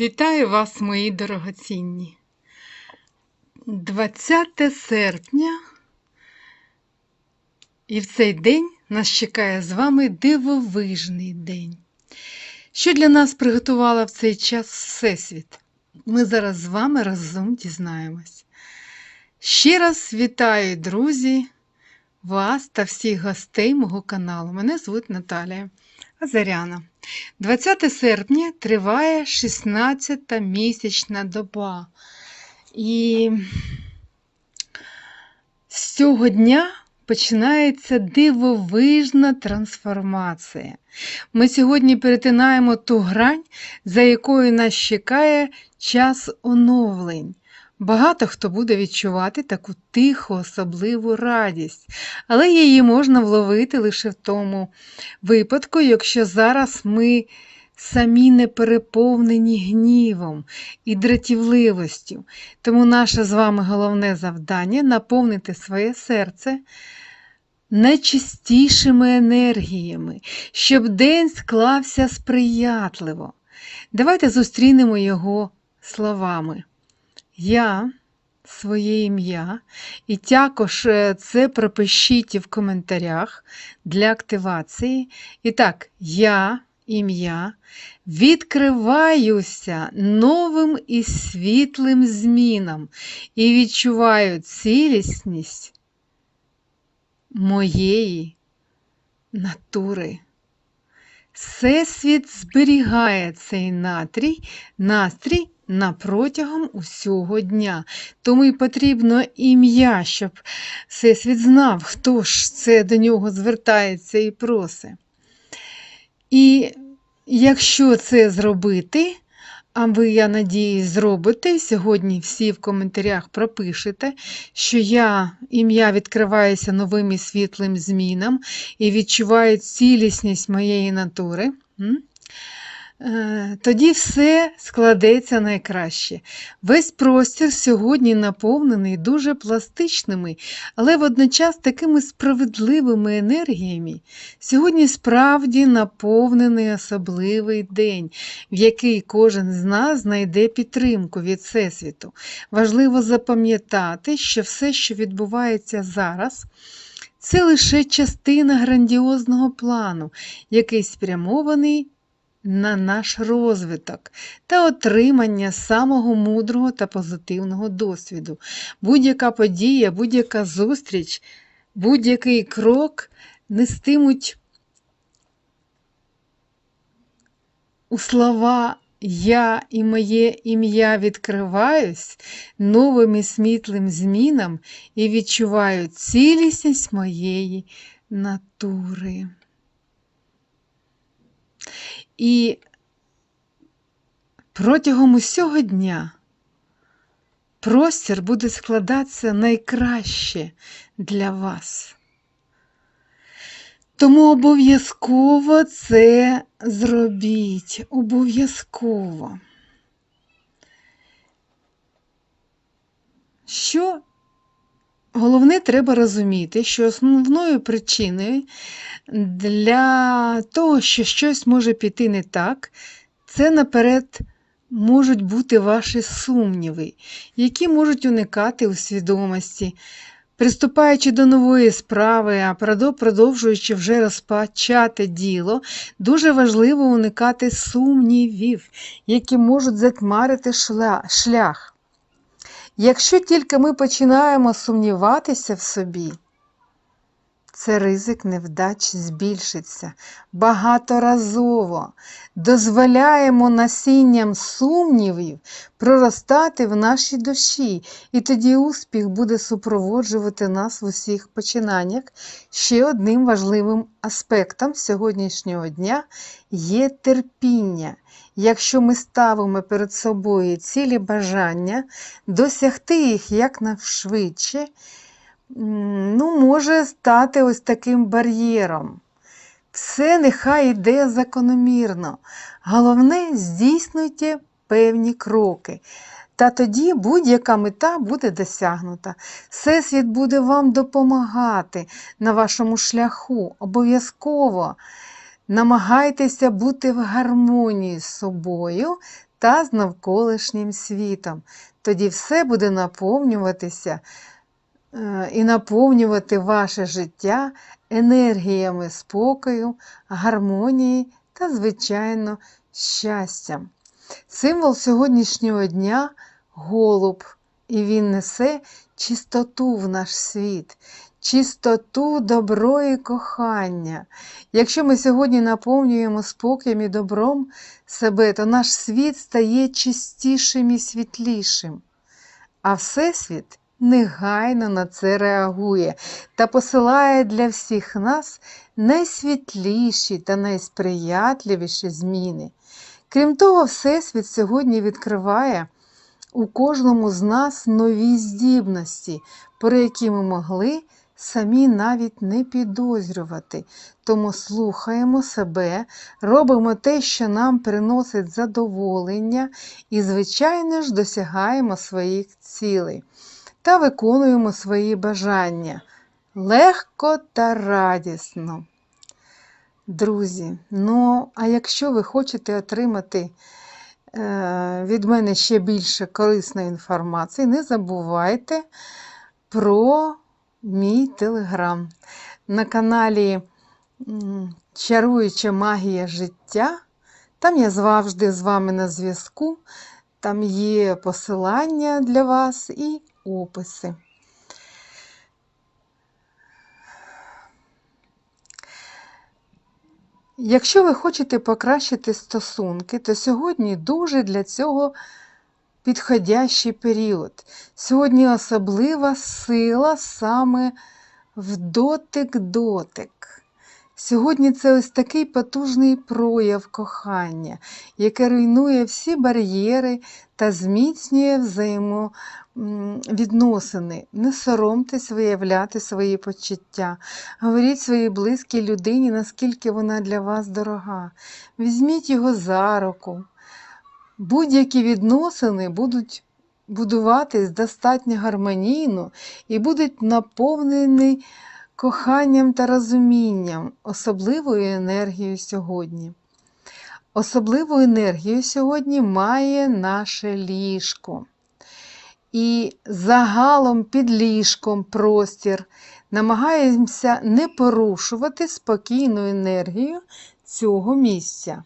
Вітаю вас, мої дорогоцінні. 20 серпня, і в цей день нас чекає з вами дивовижний день. Що для нас приготувала в цей час Всесвіт? Ми зараз з вами разом дізнаємось. Ще раз вітаю, друзі, вас та всіх гостей мого каналу. Мене звуть Наталія Азаряна. 20 серпня триває 16-та місячна доба. І з цього дня починається дивовижна трансформація. Ми сьогодні перетинаємо ту грань, за якою нас чекає час оновлень. Багато хто буде відчувати таку тиху, особливу радість, але її можна вловити лише в тому випадку, якщо зараз ми самі не переповнені гнівом і дратівливостю. Тому наше з вами головне завдання наповнити своє серце найчистішими енергіями, щоб день склався сприятливо. Давайте зустрінемо його словами. Я своє ім'я, і також е, це пропишіть в коментарях для активації. І так, я, ім'я, відкриваюся новим і світлим змінам і відчуваю цілісність моєї натури. Всесвіт зберігає цей натрій, настрій на протягом усього дня. Тому й потрібно ім'я, щоб Всесвіт знав, хто ж це до нього звертається і просить. І якщо це зробити, а ви, я надіюсь, зробите, сьогодні всі в коментарях пропишете, що я ім'я відкриваюся новим і світлим змінам і відчуваю цілісність моєї натури. М? Е, Тоді все складеться найкраще. Весь простір сьогодні наповнений дуже пластичними, але водночас такими справедливими енергіями. Сьогодні справді наповнений особливий день, в який кожен з нас знайде підтримку від Всесвіту. Важливо запам'ятати, що все, що відбувається зараз, це лише частина грандіозного плану, який спрямований на наш розвиток та отримання самого мудрого та позитивного досвіду. Будь-яка подія, будь-яка зустріч, будь-який крок нестимуть у слова Я і моє ім'я відкриваюсь новим і світлим змінам і відчуваю цілісність моєї натури. І протягом усього дня простір буде складатися найкраще для вас. Тому обов'язково це зробіть. Обов'язково. Що головне треба розуміти, що основною причиною для того, що щось може піти не так, це наперед можуть бути ваші сумніви, які можуть уникати у свідомості. Приступаючи до нової справи, а продовжуючи вже розпочати діло, дуже важливо уникати сумнівів, які можуть затьмарити шлях. Якщо тільки ми починаємо сумніватися в собі, це ризик невдач збільшиться багаторазово. Дозволяємо насінням сумнівів проростати в нашій душі, і тоді успіх буде супроводжувати нас в усіх починаннях. Ще одним важливим аспектом сьогоднішнього дня є терпіння. Якщо ми ставимо перед собою цілі бажання, досягти їх якнайшвидше, ну, може стати ось таким бар'єром. Все нехай йде закономірно. Головне, здійснюйте певні кроки. Та тоді будь-яка мета буде досягнута. Всесвіт буде вам допомагати на вашому шляху. Обов'язково Намагайтеся бути в гармонії з собою та з навколишнім світом. Тоді все буде наповнюватися і наповнювати ваше життя енергіями спокою, гармонії та, звичайно, щастям. Символ сьогоднішнього дня голуб, і він несе чистоту в наш світ, чистоту, добро і кохання. Якщо ми сьогодні наповнюємо спокоєм і добром себе, то наш світ стає чистішим і світлішим. А Всесвіт негайно на це реагує та посилає для всіх нас найсвітліші та найсприятливіші зміни. Крім того, Всесвіт сьогодні відкриває у кожному з нас нові здібності, про які ми могли самі навіть не підозрювати. Тому слухаємо себе, робимо те, що нам приносить задоволення, і, звичайно ж, досягаємо своїх цілей та виконуємо свої бажання легко та радісно. Друзі, ну, а якщо ви хочете отримати е, від мене ще більше корисної інформації, не забувайте про мій телеграм. На каналі Чаруюча магія життя. Там я завжди з вами на зв'язку. Там є посилання для вас і описи. Якщо ви хочете покращити стосунки, то сьогодні дуже для цього підходящий період. Сьогодні особлива сила саме в дотик-дотик. Сьогодні це ось такий потужний прояв кохання, яке руйнує всі бар'єри та зміцнює взаємовідносини. Не соромтесь виявляти свої почуття. Говоріть своїй близькій людині, наскільки вона для вас дорога. Візьміть його за руку. Будь-які відносини будуть будуватись достатньо гармонійно і будуть наповнені коханням та розумінням, особливою енергією сьогодні. Особливу енергію сьогодні має наше ліжко. І загалом під ліжком простір намагаємося не порушувати спокійну енергію цього місця.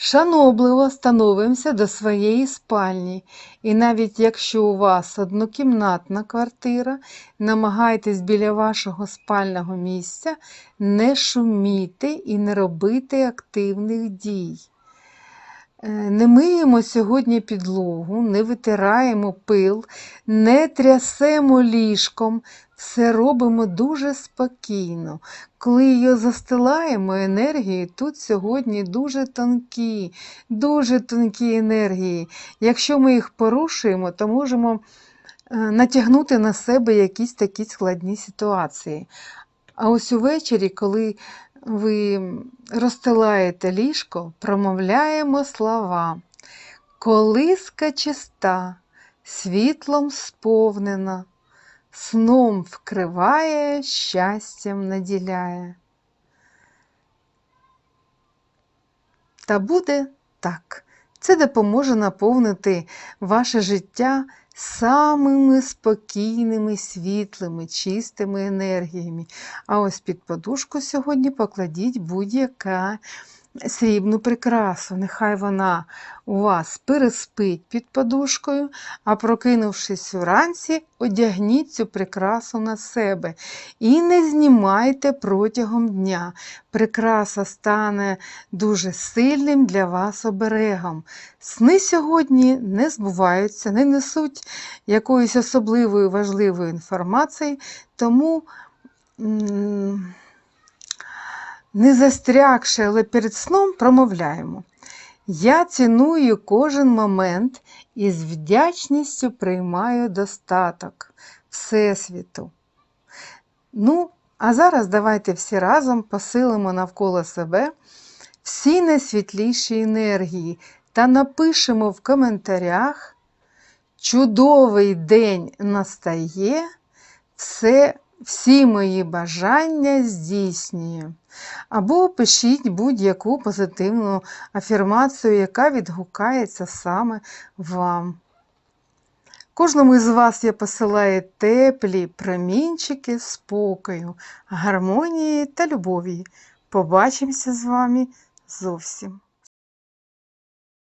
Шанобливо становимося до своєї спальні, і навіть якщо у вас однокімнатна квартира, намагайтесь біля вашого спального місця не шуміти і не робити активних дій. Е, Не миємо сьогодні підлогу, не витираємо пил, не трясемо ліжком, все робимо дуже спокійно. Коли його застилаємо, енергії тут сьогодні дуже тонкі, дуже тонкі енергії. Якщо ми їх порушуємо, то можемо е, натягнути на себе якісь такі складні ситуації. А ось увечері, коли ви розстилаєте ліжко, промовляємо слова. Колиска чиста, світлом сповнена, сном вкриває, щастям наділяє. Та буде так. Це допоможе наповнити ваше життя самими спокійними, світлими, чистими енергіями. А ось під подушку сьогодні покладіть будь-яка срібну прикрасу. Нехай вона у вас переспить під подушкою, а прокинувшись уранці, одягніть цю прикрасу на себе і не знімайте протягом дня. Прикраса стане дуже сильним для вас оберегом. Сни сьогодні не збуваються, не несуть якоїсь особливої важливої інформації, тому. Не застрягши, але перед сном промовляємо. Я ціную кожен момент і з вдячністю приймаю достаток Всесвіту. Ну, а зараз давайте всі разом посилимо навколо себе всі найсвітліші енергії та напишемо в коментарях. Чудовий день настає, все, всі мої бажання здійснює. Або пишіть будь-яку позитивну афірмацію, яка відгукається саме вам. Кожному із вас я посилаю теплі промінчики спокою, гармонії та любові. Побачимося з вами зовсім